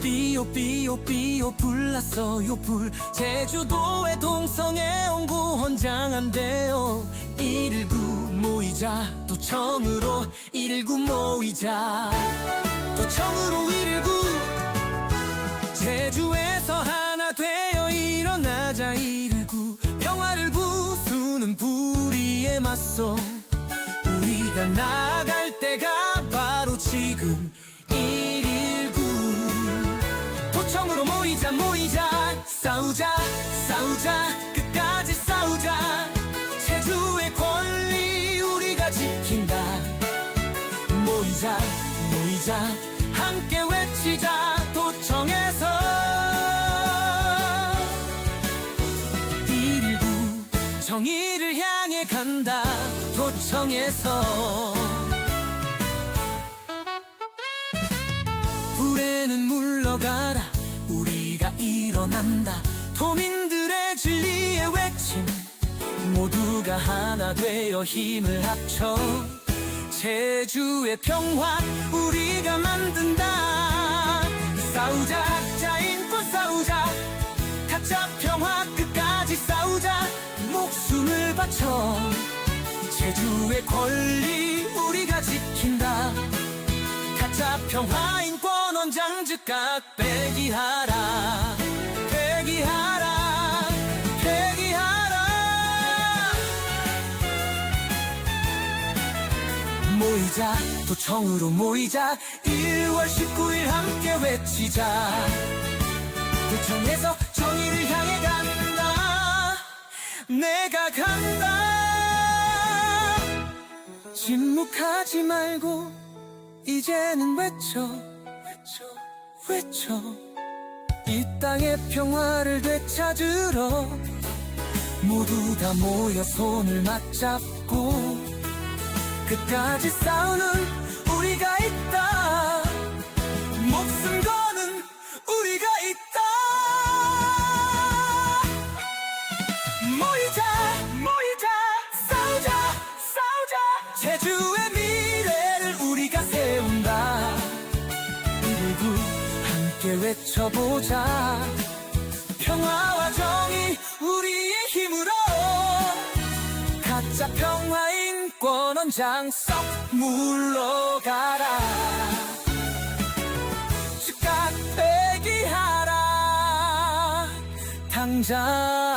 삐요 삐요 삐요 불났어요 불. 제주도의 동성애 연구 헌장한대요. 119 모이자 도청으로 119 모이자. 도청으로 119 제주에서 하나 되어 일어나자 119 평화를 부수는 불의에 맞서 우리가 나 싸우자 싸우자 끝까지 싸우자. 제주의 권리 우리가 지킨다. 모이자 모이자 함께 외치자 도청에서. 119 정의를 향해 간다. 도청에서. 불에는 물러가라 일어난다. 도민들의 진리의 외침. 모두가 하나 되어 힘을 합쳐. 제주의 평화 우리가 만든다. 싸우자 가짜 인권 싸우자. 가짜 평화 끝까지 싸우자. 목숨을 바쳐. 제주의 권리 우리가 지킨다. 가짜 평화 인권 원장 즉각 폐기하라 모이자. 도청으로 모이자. 1월 19일 함께 외치자. 도청에서 정의를 향해 간다. 내가 간다. 침묵하지 말고 이제는 외쳐. 외쳐 외쳐. 이 땅의 평화를 되찾으러 모두 다 모여 손을 맞잡고 끝까지 싸우는 우리가 있다. 목숨 거는 우리가 있다. 모이자 모이자 싸우자 싸우자. 제주의 미래를 우리가 세운다. 119 함께 외쳐보자. 평화와 정의 우리의 힘으로 가짜 평화 인 권 원장 썩 물러가라. 즉각 폐기하라. 당장